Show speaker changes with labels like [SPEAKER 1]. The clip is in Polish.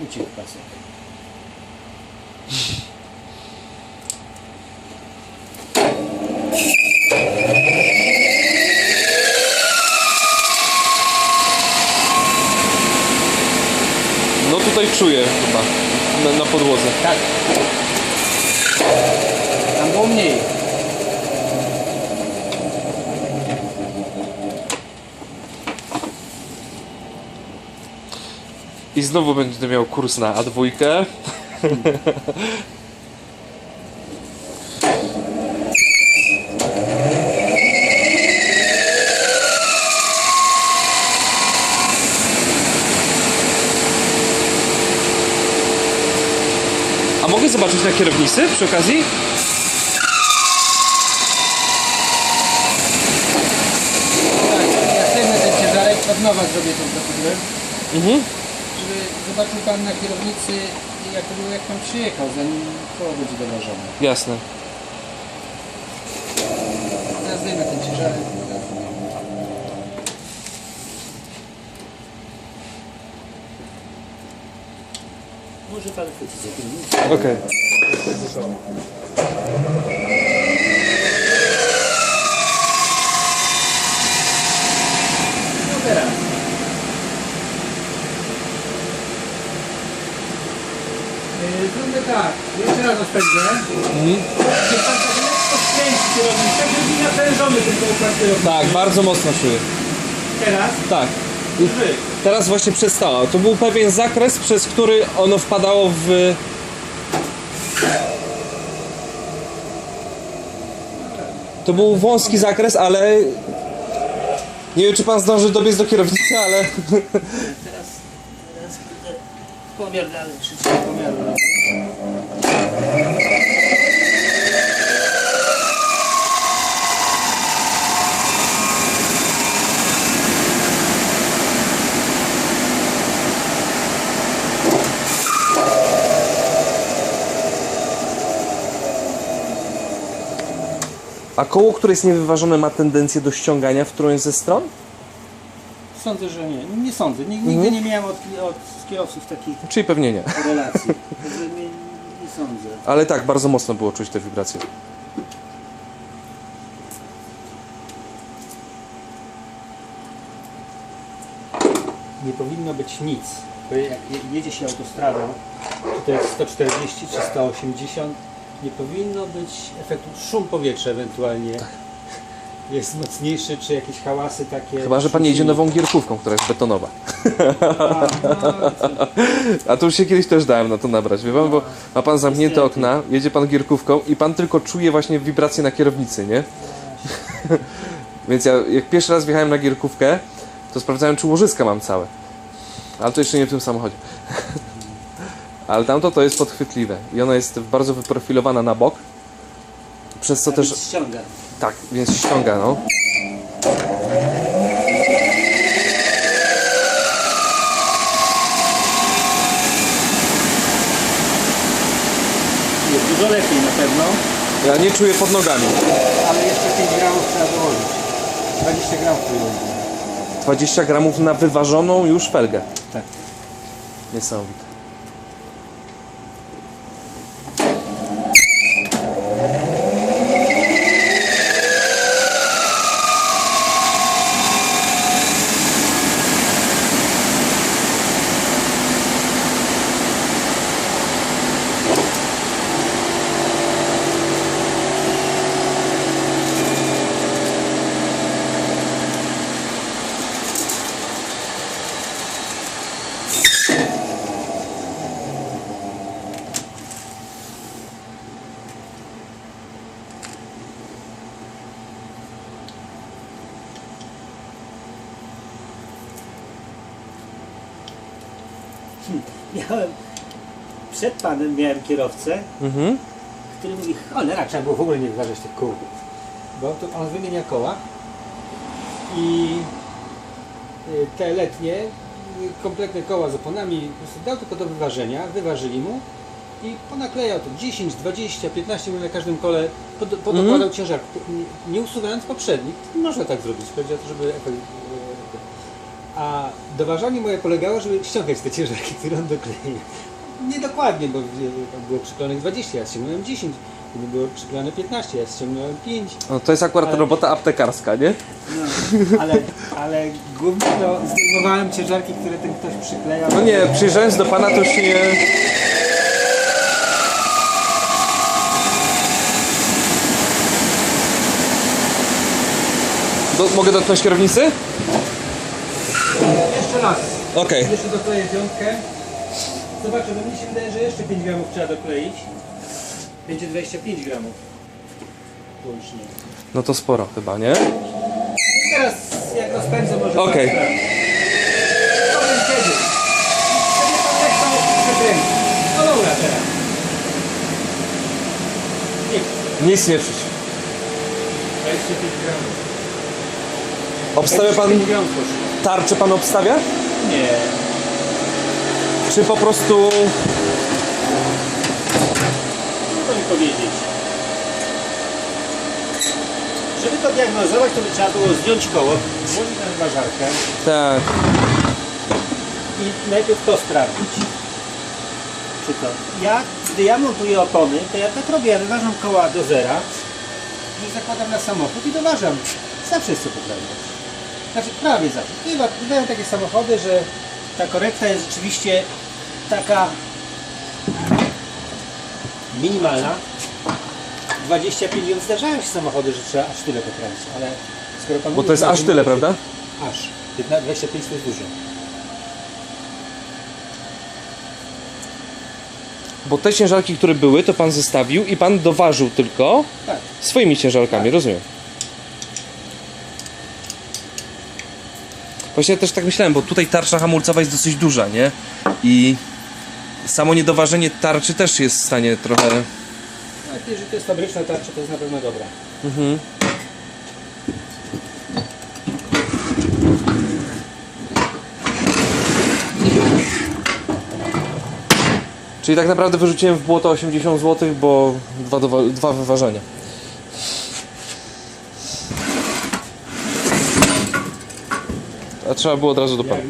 [SPEAKER 1] uciekł pasek.
[SPEAKER 2] No tutaj czuję chyba na, na podłodze.
[SPEAKER 1] Tak. Tam było mniej.
[SPEAKER 2] I znowu będę miał kurs na A2. A mogę zobaczyć na kierownicy przy okazji?
[SPEAKER 1] Tak, ja zdejmę ten ciężarek, od nowa zrobię tą procedurę,
[SPEAKER 2] Mhm.
[SPEAKER 1] Żeby zobaczył Pan na kierownicy, jak jak Pan przyjechał, zanim koło będzie doważone.
[SPEAKER 2] Jasne.
[SPEAKER 1] Ja zdejmę ten ciężarek.
[SPEAKER 3] Może pan chwycić jakimś
[SPEAKER 2] Okej.
[SPEAKER 1] Zróbmy tak, jeszcze raz rozpędzę. Czy Pan tak lekko skręci kierownicę, tak żeby nie natężony tylko układ.
[SPEAKER 2] Tak, bardzo mocno czuję.
[SPEAKER 1] Teraz.
[SPEAKER 2] Tak. Teraz właśnie przestała. To był pewien zakres, przez który ono wpadało w. To był wąski zakres, ale. Nie wiem, czy pan zdąży dobiec do kierownicy, ale.
[SPEAKER 3] Teraz, teraz pomiar dalej wszystko pomiaru.
[SPEAKER 2] A koło, które jest niewyważone, ma tendencję do ściągania w którąś ze stron?
[SPEAKER 1] Sądzę, że nie. Nie sądzę. Nig- Nigdy nie miałem od, od kierowców takich
[SPEAKER 2] Czyli pewnie nie.
[SPEAKER 1] relacji. Także nie, nie sądzę.
[SPEAKER 2] Ale tak, bardzo mocno było czuć te wibracje.
[SPEAKER 1] Nie powinno być nic. Bo jak je- jedzie się autostradą, czy to jest 140 czy 180, nie powinno być efektu szum powietrza ewentualnie. Jest mocniejszy, czy jakieś hałasy takie.
[SPEAKER 2] Chyba, że pan jedzie nową gierkówką, która jest betonowa.
[SPEAKER 1] A, no,
[SPEAKER 2] A to już się kiedyś też dałem na to nabrać, wie pan, bo ma pan zamknięte okna, jedzie pan gierkówką i pan tylko czuje właśnie wibracje na kierownicy, nie? Więc ja jak pierwszy raz wjechałem na gierkówkę, to sprawdzałem, czy łożyska mam całe. Ale to jeszcze nie w tym samochodzie. Ale tamto to jest podchwytliwe i ona jest bardzo wyprofilowana na bok. Przez co też.
[SPEAKER 3] Ściąga.
[SPEAKER 2] Tak, więc ściąga, no.
[SPEAKER 1] jest dużo lepiej na pewno,
[SPEAKER 2] Ja nie czuję pod nogami.
[SPEAKER 1] ale jeszcze 5 gramów trzeba dołożyć. 20 gramów tu
[SPEAKER 2] 20 gramów na wyważoną już felgę.
[SPEAKER 1] Tak.
[SPEAKER 2] Niesamowite.
[SPEAKER 3] Miałem, przed panem miałem kierowcę,
[SPEAKER 2] Mhm.
[SPEAKER 3] który mówi, cholera, trzeba było w ogóle nie wyważać tych kół.
[SPEAKER 1] Bo to on wymienia koła i y, te letnie, y, kompletne koła z oponami, dał tylko do wyważenia, wyważyli mu i ponaklejał to 10, 20, 15 minut na każdym kole, pod, podokładał ciężar, nie- nie usuwając poprzednich. Można tak zrobić, chodzi o to, żeby efekt... doważanie moje polegało, żeby ściągać te ciężarki, które on dokleił. Niedokładnie, bo e, było przyklejonych 20, ja ściągnąłem 10, inny było przyklejone 15, ja ściągnąłem 5.
[SPEAKER 2] No, to jest akurat
[SPEAKER 1] Ale-
[SPEAKER 2] robota aptekarska, nie?
[SPEAKER 1] No, ale, ale głównie to zdejmowałem ciężarki, które ten ktoś przyklejał.
[SPEAKER 2] No nie, przyjeżdżając do pana to już się nie... Do, mogę dotknąć kierownicy?
[SPEAKER 1] Jeszcze raz.
[SPEAKER 2] Okej.
[SPEAKER 1] Jeszcze dokleję piątkę. Zobaczę, bo mi się wydaje, że jeszcze 5 gramów trzeba dokleić. Będzie 25 gramów. Łącznie.
[SPEAKER 2] No to sporo chyba, nie?
[SPEAKER 1] I teraz jak rozpędzę może
[SPEAKER 2] Okej.
[SPEAKER 1] lekko przekręci. No dobra teraz. Nie,
[SPEAKER 2] Nic nie czuć.
[SPEAKER 1] 25 gramów.
[SPEAKER 2] Obstawia pan...
[SPEAKER 1] 25 gramów poszło.
[SPEAKER 2] Tarczę pan obstawia?
[SPEAKER 1] Nie.
[SPEAKER 2] Czy po prostu...
[SPEAKER 1] Trudno mi powiedzieć. Żeby to diagnozować, to by trzeba było zdjąć koło, włożyć na zważarkę
[SPEAKER 2] Tak.
[SPEAKER 1] i najpierw to sprawdzić. Czy to? Ja, gdy ja montuję opony, to ja tak robię, ja wyważam koła do zera i zakładam na samochód i doważam. Zawsze jest to poprawność. Znaczy prawie zawsze. Bywa, bywają takie samochody, że ta korekta jest rzeczywiście taka minimalna. 25, więc zdarzają się samochody, że trzeba aż tyle poprawić, ale skoro pan
[SPEAKER 2] Bo
[SPEAKER 1] mówi,
[SPEAKER 2] to jest
[SPEAKER 1] że
[SPEAKER 2] aż tyle, prawda?
[SPEAKER 1] Aż. 15, 25 to jest dużo.
[SPEAKER 2] Bo te ciężarki, które były, to pan zostawił i pan doważył tylko
[SPEAKER 1] Tak.
[SPEAKER 2] swoimi ciężarkami, rozumiem. Właśnie też tak myślałem, bo tutaj tarcza hamulcowa jest dosyć duża, nie? I samo niedoważenie tarczy też jest w stanie trochę...
[SPEAKER 1] Ale jeżeli to jest fabryczna tarcza, to jest na pewno dobra.
[SPEAKER 2] Mhm. Czyli tak naprawdę wyrzuciłem w błoto 80 zł, bo dwa, dwa wyważenia. Trzeba było od razu do pana.